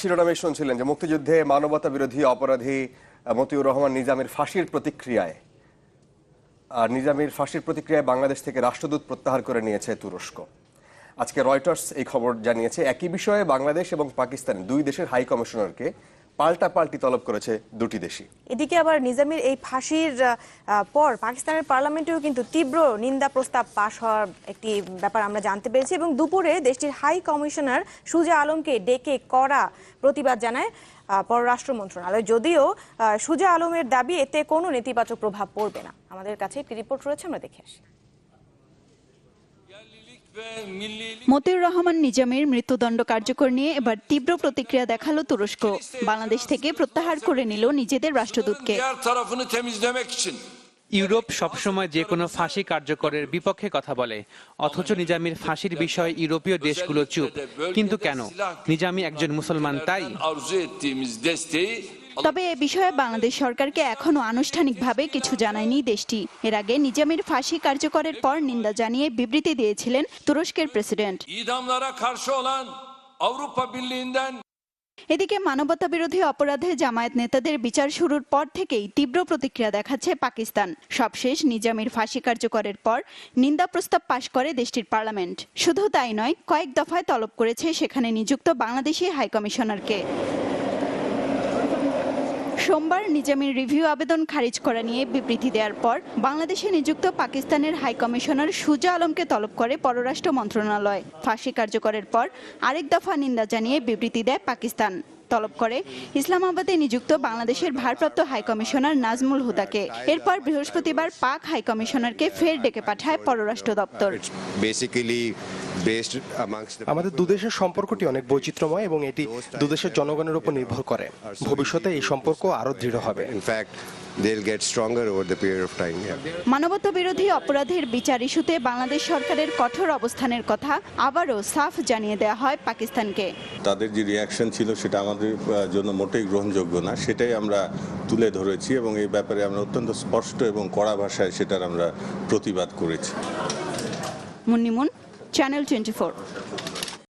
শিরোনামে শুনছিলেন যে মুক্তিযুদ্ধে মানবতা বিরোধী অপরাধী মতিউর রহমান নিজামের ফাঁসির প্রতিক্রিয়ায়, আর নিজামের ফাঁসির প্রতিক্রিয়ায় বাংলাদেশ থেকে রাষ্ট্রদূত প্রত্যাহার করে নিয়েছে তুরস্ক। আজকে রয়টার্স এই খবর জানিয়েছে, একই বিষয়ে বাংলাদেশ এবং পাকিস্তান দুই দেশের হাই কমিশনারকে পাল্টা পাল্টি তলব করেছে দুটি দেশই। এদিকে আবার নিজামের এই ফাঁসির পর পাকিস্তানের পার্লামেন্টেও কিন্তু তীব্র নিন্দা প্রস্তাব পাশ হওয়ার একটি ব্যাপার আমরা জানতে পেরেছি এবং দুপুরে দেশটির হাই কমিশনার সুজা আলমকে ডেকে করা প্রতিবাদ জানায় পররাষ্ট্র মন্ত্রণালয়। যদিও সুজা আলমের দাবি, এতে কোনো নেতিবাচক প্রভাব পড়বে না। আমাদের কাছে একটি রিপোর্ট রয়েছে, আমরা দেখে আসি। মতিউর রহমান নিজামের মৃত্যুদণ্ড কার্যকর নিয়ে এবার তীব্র প্রতিক্রিয়া দেখাল তুরস্ক। বাংলাদেশ থেকে প্রত্যাহার করে নিল নিজেদের রাষ্ট্রদূতকে। ইউরোপ সবসময় যে কোনো ফাঁসি কার্যকরের বিপক্ষে কথা বলে, অথচ নিজামীর ফাঁসির বিষয়ে ইউরোপীয় দেশগুলো চুপ। কিন্তু কেন? নিজামী একজন মুসলমান, তাই? তবে এ বিষয়ে বাংলাদেশ সরকারকে এখনও আনুষ্ঠানিকভাবে কিছু জানায়নি দেশটি। এর আগে নিজামের ফাঁসি কার্যকরের পর নিন্দা জানিয়ে বিবৃতি দিয়েছিলেন তুরস্কের প্রেসিডেন্ট। এদিকে মানবতা বিরোধী অপরাধে জামায়াত নেতাদের বিচার শুরুর পর থেকেই তীব্র প্রতিক্রিয়া দেখাচ্ছে পাকিস্তান। সবশেষ নিজামের ফাঁসি কার্যকরের পর নিন্দা প্রস্তাব পাশ করে দেশটির পার্লামেন্ট। শুধু তাই নয় কয়েক দফায় তলব করেছে সেখানে নিযুক্ত বাংলাদেশি হাইকমিশনারকে। সোমবার নিজামের রিভিউ আবেদন খারিজ করা নিয়ে বিবৃতি দেওয়ার পর বাংলাদেশে নিযুক্ত পাকিস্তানের হাই কমিশনার সুজা আলমকে তলব করে পররাষ্ট্র মন্ত্রণালয়। ফাঁসি কার্যকরের পর আরেক দফা নিন্দা জানিয়ে বিবৃতি দেয় পাকিস্তান। তলব করে ইসলামাবাদে নিযুক্ত বাংলাদেশের ভারপ্রাপ্ত হাই কমিশনার নাজমুল হুদাকে। এরপর বৃহস্পতিবার পাক হাই কমিশনারকে ফের ডেকে পাঠায় পররাষ্ট্র দপ্তর। আমাদের দুদেশের সম্পর্কটি অনেক বৈচিত্র্যময় এবং এটি দুদেশের জনগণের উপর নির্ভর করে। ভবিষ্যতে এই সম্পর্ক আরও দৃঢ় হবে। In fact they'll get stronger over the period of time মানবতা বিরোধী অপরাধের বিচার ইস্যুতে বাংলাদেশ সরকারের কঠোর অবস্থানের কথা আবারও সাফ জানিয়ে দেওয়া হয় পাকিস্তানকে। তাদের যে রিয়াকশন ছিল সেটা আমাদের জন্য মোটেই গ্রহণযোগ্য না। সেটাই আমরা তুলে ধরেছি এবং এই ব্যাপারে আমরা অত্যন্ত স্পষ্ট এবং কড়া ভাষায় সেটার আমরা প্রতিবাদ করেছি। মুন্নিমুন Channel 24.